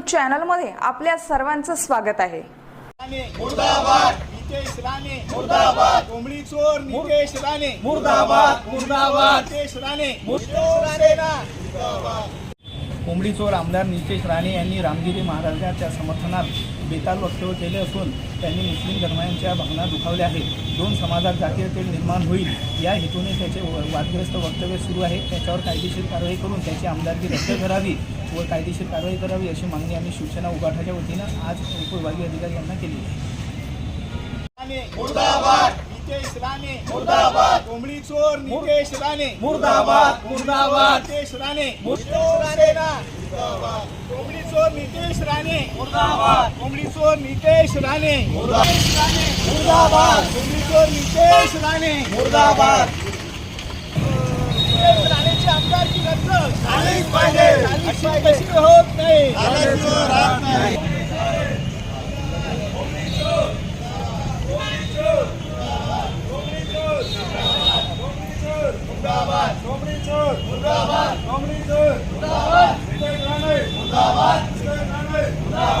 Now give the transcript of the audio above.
चॅनलमध्ये आपल्या सर्वांचं स्वागत आहे. मुर्दाबाद! नितेश राणे! मुर्दाबाद! कोंबडी चोर नितेश राणे! मुर्दाबाद! मुर्दाबाद! नितेश राणे! मुर्दाबाद. राणे कोंबडी चोर आमदार नितेश राणे यांनी रामगिरी महाराजांच्या समर्थनात बेताल वक्तव्य केले असून त्यांनी मुस्लिम धर्मांच्या भावना दुखावल्या आहेत. दोन समाजात जातीयतेड निर्माण होईल या हेतूने त्याचे वादग्रस्त वक्तव्य सुरू आहे. त्याच्यावर कायदेशीर कारवाई करून त्याची आमदारकी रद्द करावी व कायदेशीर कारवाई करावी अशी मागणी आम्ही शिवसेना उगाठाच्या वतीनं आज उपविभागीय अधिकारी यांना केली आहे. राणे मुर्दाबाद! नितेश राणे मुर्दाबाद! कोंबडी चोर नितेश राणे मुर्दाबाद! मुर्दाबाद नितेश राणे मुर्दाबाद. नितेश राणे मुर्दाबाद. कोंबडी चोर नितेश राणे मुर्दाबाद. नितेश राणे मुर्दाबाद. कोंबडी चोर नितेश राणे मुर्दाबाद. राणेची आमदारकी रद्द झालीच पाहिजे. अशी कशी होत नाही. मुर्दाबाद मुर्दाबाद मुर्दाबाद नितेश